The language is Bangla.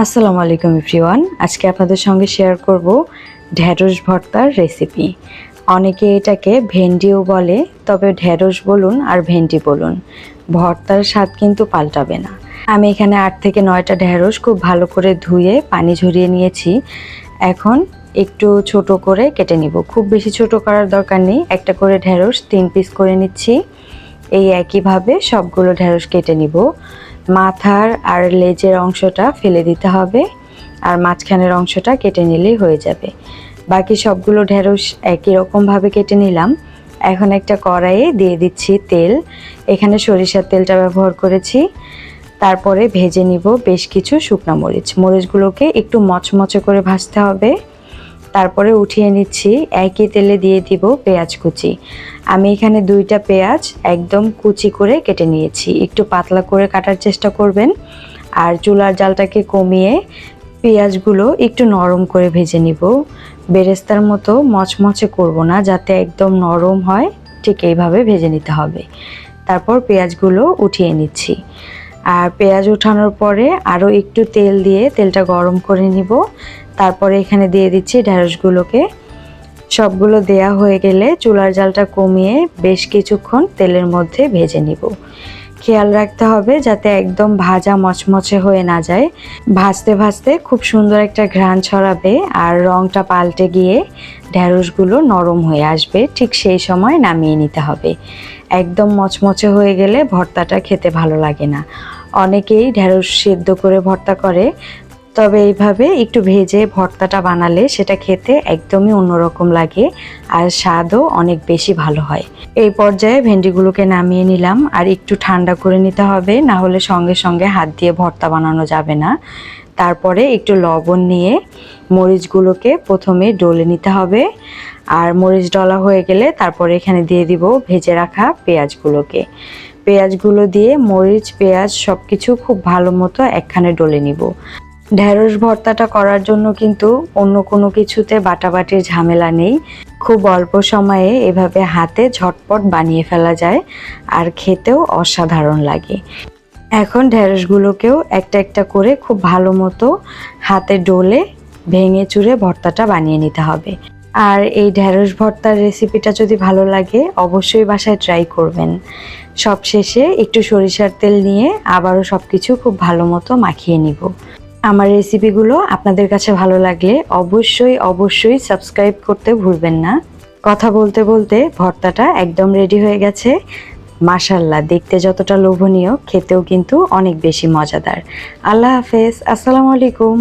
আসসালামু আলাইকুম এভরিওয়ান। আজকে আপনাদের সঙ্গে শেয়ার করব ঢেঁড়স ভর্তার রেসিপি। অনেকে এটাকে ভেন্ডিও বলে, তবে ঢেঁড়স বলুন আর ভেন্ডি বলুন, ভর্তার স্বাদ কিন্তু পাল্টাবে না। আমি এখানে আট থেকে নয়টা ঢেঁড়স খুব ভালো করে ধুয়ে পানি ঝরিয়ে নিয়েছি। এখন একটু ছোট করে কেটে নিব। খুব বেশি ছোট করার দরকার নেই। একটা করে ঢেঁড়স তিন পিস করে নিচ্ছি। এই একইভাবে সবগুলো ঢেঁড়স কেটে নিব। মাথার আর লেজের অংশটা ফেলে দিতে হবে আর মাঝখানের অংশটা কেটে নিলেই হয়ে যাবে। বাকি সবগুলো ঢেঁড়স একই রকমভাবে কেটে নিলাম। এখন একটা কড়াইয়ে দিয়ে দিচ্ছি তেল। এখানে সরিষার তেলটা ব্যবহার করেছি। তারপরে ভেজে নিব বেশ কিছু শুকনা মরিচ। মরিচগুলোকে একটু মচমচে করে ভাজতে হবে। তারপরে উঠিয়ে নিচ্ছি। একই তেলে দিয়ে দিব পেঁয়াজ কুচি। আমি এখানে দুইটা পেঁয়াজ একদম কুচি করে কেটে নিয়েছি। একটু পাতলা করে কাটার চেষ্টা করবেন। আর চুলার জালটাকে কমিয়ে পেঁয়াজগুলো একটু নরম করে ভেজে নিব। বেরেস্তার মতো মচমচে করব না, যাতে একদম নরম হয়। ঠিক এইভাবে ভেজে নিতে হবে। তারপর পেঁয়াজগুলো উঠিয়ে নিচ্ছি। আর পেঁয়াজ উঠানোর পরে আরও একটু তেল দিয়ে তেলটা গরম করে নিব। তারপরে এখানে দিয়ে দিচ্ছি ঢ্যাঁড়সগুলোকে সবগুলো দেয়া হয়ে গেলে চুলার জালটা কমিয়ে বেশ কিছুক্ষণ তেলের মধ্যে ভেজে নিব। খেয়াল রাখতে হবে যাতে একদম ভাজা মচমচে হয়ে না যায়। ভাজতে ভাজতে খুব সুন্দর একটা ঘ্রাণ ছড়াবে আর রংটা পাল্টে গিয়ে ঢ্যাঁড়সগুলো নরম হয়ে আসবে। ঠিক সেই সময় নামিয়ে নিতে হবে। একদম মচমচে হয়ে গেলে ভর্তাটা খেতে ভালো লাগে না। অনেকেই ঢ্যাঁড়স সেদ্ধ করে ভর্তা করে তবে এইভাবে একটু ভেজে ভর্তাটা বানালে সেটা খেতে একদমই অন্যরকম লাগে আর স্বাদও অনেক বেশি ভালো হয়। এই পর্যায়ে ভেন্ডিগুলোকে নামিয়ে নিলাম আর একটু ঠান্ডা করে নিতে হবে, না হলে সঙ্গে সঙ্গে হাত দিয়ে ভর্তা বানানো যাবে না। তারপরে একটু লবণ নিয়ে মরিচগুলোকে প্রথমে ডলে নিতে হবে আর মরিচ ডলা হয়ে গেলে তারপরে এখানে দিয়ে দিব ভেজে রাখা পেঁয়াজগুলোকে। পেঁয়াজগুলো দিয়ে মরিচ, পেঁয়াজ সব কিছু খুব ভালো মতো একখানে ডলে নিব। ঢ্যাঁড়স ভর্তাটা করার জন্য কিন্তু অন্য কোনো কিছুতে বাটাবাটির ঝামেলা নেই। খুব অল্প সময়ে এভাবে হাতে ঝটপট বানিয়ে ফেলা যায় আর খেতেও অসাধারণ লাগে। এখন ঢ্যাঁড়সগুলোকেও একটা একটা করে খুব ভালো মতো হাতে ডলে ভেঙে চুরে ভর্তাটা বানিয়ে নিতে হবে। আর এই ঢ্যাঁড়স ভর্তার রেসিপিটা যদি ভালো লাগে, অবশ্যই বাসায় ট্রাই করবেন। সব শেষে একটু সরিষার তেল নিয়ে আবারও সব কিছু খুব ভালো মতো মাখিয়ে নিব। আমার রেসিপিগুলো আপনাদের কাছে ভালো লাগলে অবশ্যই অবশ্যই সাবস্ক্রাইব করতে ভুলবেন না। কথা বলতে বলতে ভর্তাটা একদম রেডি হয়ে গেছে। মাশাল্লাহ দেখতে যতটা লোভনীয়, খেতেও কিন্তু অনেক বেশি মজাদার। আল্লাহ হাফেজ, আসসালামু আলাইকুম।